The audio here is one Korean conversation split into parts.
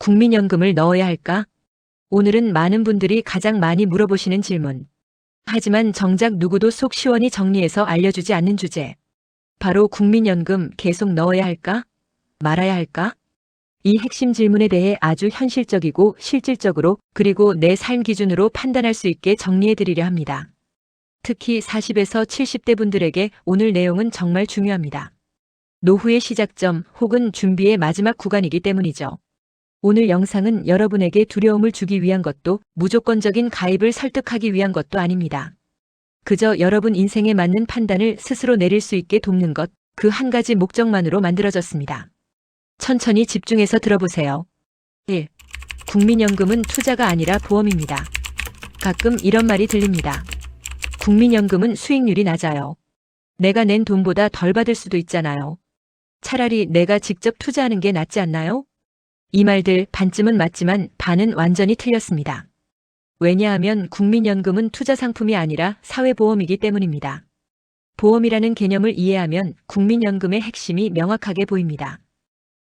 국민연금을 넣어야 할까? 오늘은 많은 분들이 가장 많이 물어보시는 질문. 하지만 정작 누구도 속 시원히 정리해서 알려주지 않는 주제. 바로 국민연금 계속 넣어야 할까? 말아야 할까? 이 핵심 질문에 대해 아주 현실적이고 실질적으로 그리고 내 삶 기준으로 판단할 수 있게 정리해 드리려 합니다. 특히 40에서 70대 분들에게 오늘 내용은 정말 중요합니다. 노후의 시작점 혹은 준비의 마지막 구간이기 때문이죠. 오늘 영상은 여러분에게 두려움을 주기 위한 것도 무조건적인 가입을 설득하기 위한 것도 아닙니다. 그저 여러분 인생에 맞는 판단을 스스로 내릴 수 있게 돕는 것, 그 한 가지 목적만으로 만들어졌습니다. 천천히 집중해서 들어보세요. 1. 국민연금은 투자가 아니라 보험입니다. 가끔 이런 말이 들립니다. 국민연금은 수익률이 낮아요. 내가 낸 돈보다 덜 받을 수도 있잖아요. 차라리 내가 직접 투자하는 게 낫지 않나요? 이 말들 반쯤은 맞지만 반은 완전히 틀렸습니다. 왜냐하면 국민연금은 투자 상품이 아니라 사회보험이기 때문입니다. 보험이라는 개념을 이해하면 국민연금의 핵심이 명확하게 보입니다.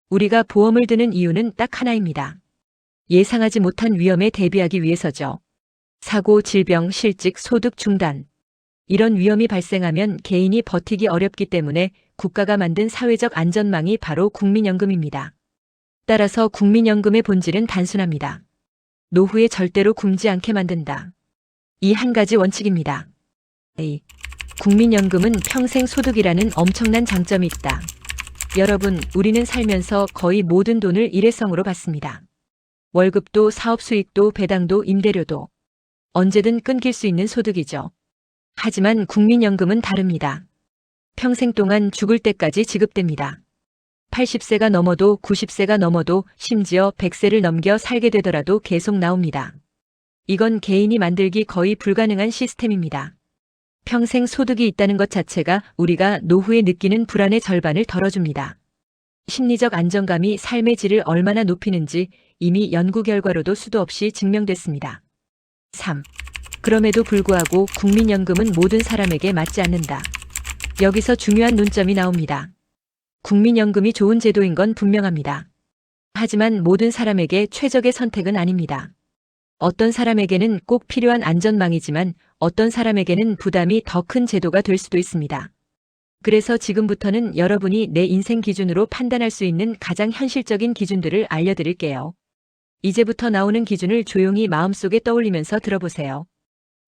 우리가 보험을 드는 이유는 딱 하나입니다. 예상하지 못한 위험에 대비하기 위해서죠. 사고, 질병, 실직, 소득 중단. 이런 위험이 발생하면 개인이 버티기 어렵기 때문에 국가가 만든 사회적 안전망이 바로 국민연금입니다. 따라서 국민연금의 본질은 단순합니다. 노후에 절대로 굶지 않게 만든다. 이 한 가지 원칙입니다. A. 국민연금은 평생 소득이라는 엄청난 장점이 있다. 여러분, 우리는 살면서 거의 모든 돈을 일회성으로 받습니다. 월급도 사업 수익도 배당도 임대료도 언제든 끊길 수 있는 소득이죠. 하지만 국민연금은 다릅니다. 평생 동안 죽을 때까지 지급됩니다. 80세가 넘어도 90세가 넘어도 심지어 100세를 넘겨 살게 되더라도 계속 나옵니다. 이건 개인이 만들기 거의 불가능한 시스템입니다. 평생 소득이 있다는 것 자체가 우리가 노후에 느끼는 불안의 절반을 덜어줍니다. 심리적 안정감이 삶의 질을 얼마나 높이는지 이미 연구 결과로도 수도 없이 증명됐습니다. 3. 그럼에도 불구하고 국민연금은 모든 사람에게 맞지 않는다. 여기서 중요한 논점이 나옵니다. 국민연금이 좋은 제도인 건 분명합니다. 하지만 모든 사람에게 최적의 선택은 아닙니다. 어떤 사람에게는 꼭 필요한 안전망이지만 어떤 사람에게는 부담이 더 큰 제도가 될 수도 있습니다. 그래서 지금부터는 여러분이 내 인생 기준으로 판단할 수 있는 가장 현실적인 기준들을 알려드릴게요. 이제부터 나오는 기준을 조용히 마음속에 떠올리면서 들어보세요.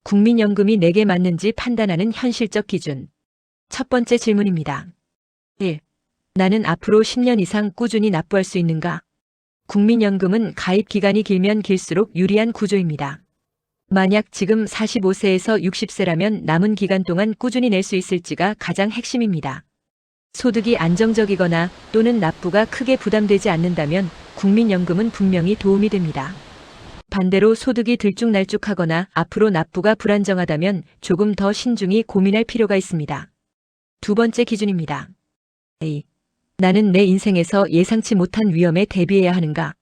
국민연금이 내게 맞는지 판단하는 현실적 기준. 첫 번째 질문입니다. 1. 나는 앞으로 10년 이상 꾸준히 납부할 수 있는가? 국민연금은 가입 기간이 길면 길수록 유리한 구조입니다. 만약 지금 45세에서 60세라면 남은 기간 동안 꾸준히 낼 수 있을지가 가장 핵심입니다. 소득이 안정적이거나 또는 납부가 크게 부담되지 않는다면 국민연금은 분명히 도움이 됩니다. 반대로 소득이 들쭉날쭉하거나 앞으로 납부가 불안정하다면 조금 더 신중히 고민할 필요가 있습니다. 두 번째 기준입니다. A. 나는 내 인생에서 예상치 못한 위험에 대비해야 하는가?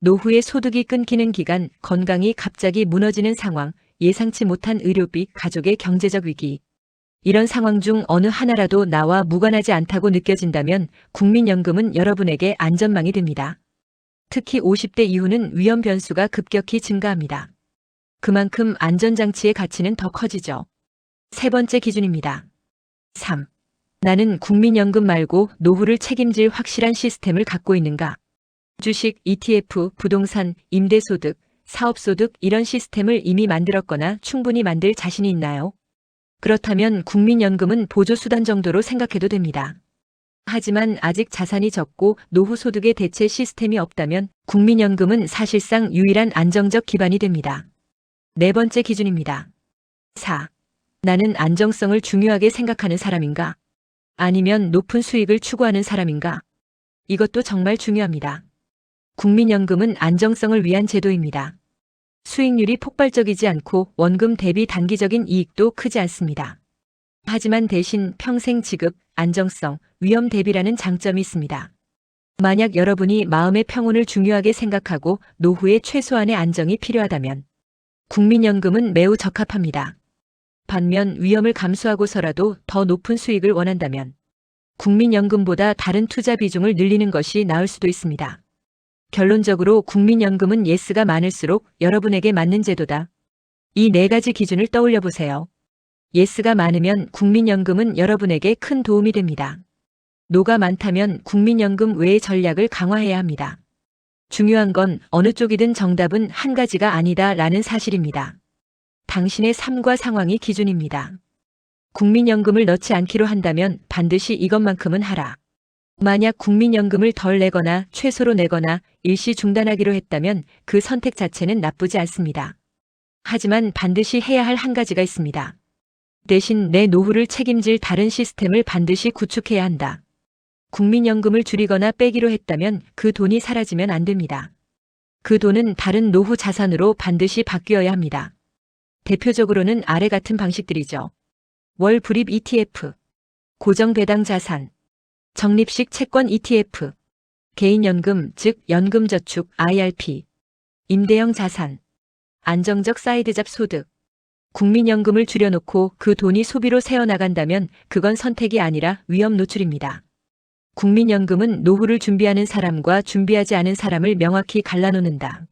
노후에 소득이 끊기는 기간, 건강이 갑자기 무너지는 상황, 예상치 못한 의료비, 가족의 경제적 위기. 이런 상황 중 어느 하나라도 나와 무관하지 않다고 느껴진다면 국민연금은 여러분에게 안전망이 됩니다. 특히 50대 이후는 위험 변수가 급격히 증가합니다. 그만큼 안전장치의 가치는 더 커지죠. 세 번째 기준입니다. 3. 나는 국민연금 말고 노후를 책임질 확실한 시스템을 갖고 있는가? 주식, ETF, 부동산, 임대소득, 사업소득 이런 시스템을 이미 만들었거나 충분히 만들 자신이 있나요? 그렇다면 국민연금은 보조수단 정도로 생각해도 됩니다. 하지만 아직 자산이 적고 노후 소득의 대체 시스템이 없다면 국민연금은 사실상 유일한 안정적 기반이 됩니다. 네 번째 기준입니다. 4. 나는 안정성을 중요하게 생각하는 사람인가? 아니면 높은 수익을 추구하는 사람인가? 이것도 정말 중요합니다. 국민연금은 안정성을 위한 제도입니다. 수익률이 폭발적이지 않고 원금 대비 단기적인 이익도 크지 않습니다. 하지만 대신 평생 지급, 안정성, 위험 대비라는 장점이 있습니다. 만약 여러분이 마음의 평온을 중요하게 생각하고 노후에 최소한의 안정이 필요하다면 국민연금은 매우 적합합니다. 반면 위험을 감수하고서라도 더 높은 수익을 원한다면 국민연금보다 다른 투자 비중을 늘리는 것이 나을 수도 있습니다. 결론적으로 국민연금은 예스가 많을수록 여러분에게 맞는 제도다. 이 네 가지 기준을 떠올려 보세요. 예스가 많으면 국민연금은 여러분에게 큰 도움이 됩니다. 노가 많다면 국민연금 외의 전략을 강화해야 합니다. 중요한 건 어느 쪽이든 정답은 한 가지가 아니다 라는 사실입니다. 당신의 삶과 상황이 기준입니다. 국민연금을 넣지 않기로 한다면 반드시 이것만큼은 하라. 만약 국민연금을 덜 내거나 최소로 내거나 일시 중단하기로 했다면 그 선택 자체는 나쁘지 않습니다. 하지만 반드시 해야 할 한 가지가 있습니다. 대신 내 노후를 책임질 다른 시스템을 반드시 구축해야 한다. 국민연금을 줄이거나 빼기로 했다면 그 돈이 사라지면 안 됩니다. 그 돈은 다른 노후 자산으로 반드시 바뀌어야 합니다. 대표적으로는 아래 같은 방식들이죠. 월 불입 ETF, 고정 배당 자산, 적립식 채권 ETF, 개인연금 즉 연금저축 IRP, 임대형 자산, 안정적 사이드 잡 소득, 국민연금을 줄여놓고 그 돈이 소비로 새어나간다면 그건 선택이 아니라 위험 노출입니다. 국민연금은 노후를 준비하는 사람과 준비하지 않은 사람을 명확히 갈라놓는다.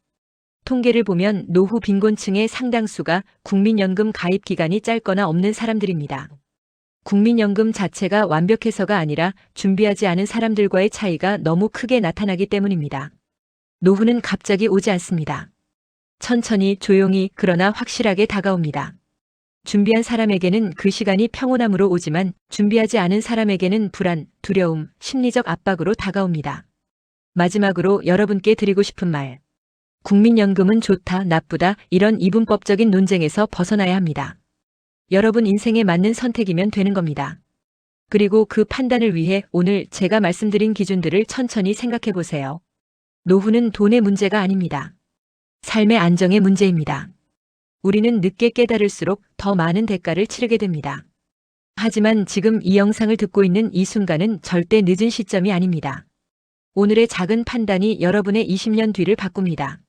통계를 보면 노후 빈곤층의 상당수가 국민연금 가입 기간이 짧거나 없는 사람들입니다. 국민연금 자체가 완벽해서가 아니라 준비하지 않은 사람들과의 차이가 너무 크게 나타나기 때문입니다. 노후는 갑자기 오지 않습니다. 천천히 조용히 그러나 확실하게 다가옵니다. 준비한 사람에게는 그 시간이 평온함으로 오지만 준비하지 않은 사람에게는 불안, 두려움, 심리적 압박으로 다가옵니다. 마지막으로 여러분께 드리고 싶은 말. 국민연금은 좋다, 나쁘다, 이런 이분법적인 논쟁에서 벗어나야 합니다. 여러분 인생에 맞는 선택이면 되는 겁니다. 그리고 그 판단을 위해 오늘 제가 말씀드린 기준들을 천천히 생각해 보세요. 노후는 돈의 문제가 아닙니다. 삶의 안정의 문제입니다. 우리는 늦게 깨달을수록 더 많은 대가를 치르게 됩니다. 하지만 지금 이 영상을 듣고 있는 이 순간은 절대 늦은 시점이 아닙니다. 오늘의 작은 판단이 여러분의 20년 뒤를 바꿉니다.